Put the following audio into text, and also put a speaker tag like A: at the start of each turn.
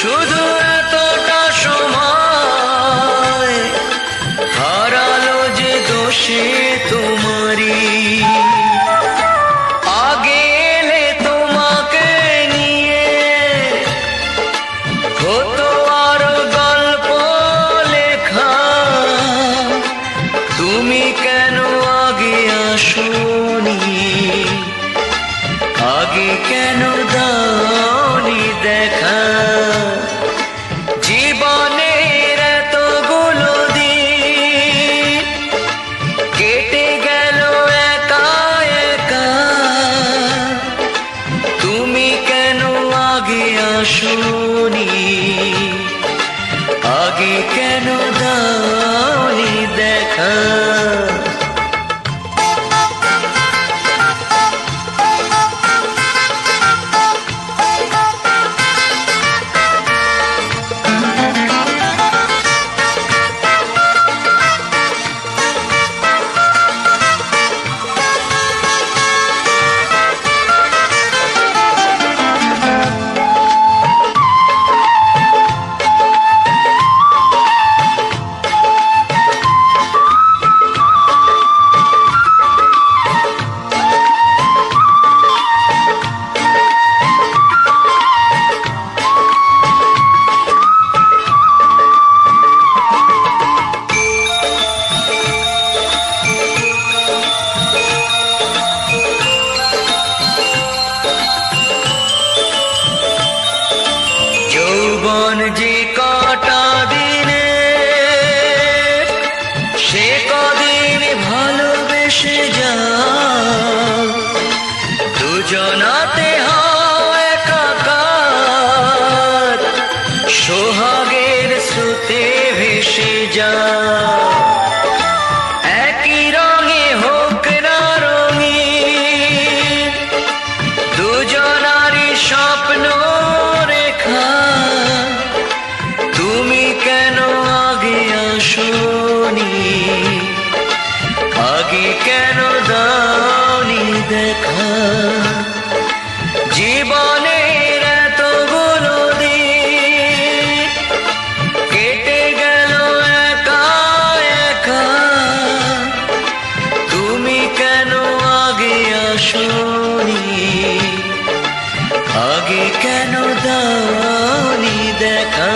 A: 舍得。আগে কেন দাওনি দেখা? কেন আগে আসনি? আগে কেন দানি দেখা? জীবনের এতগুলো দি কেটে গেল একা একা। তুমি কেন আগে আসনি? আগে কেন দানি দেখা?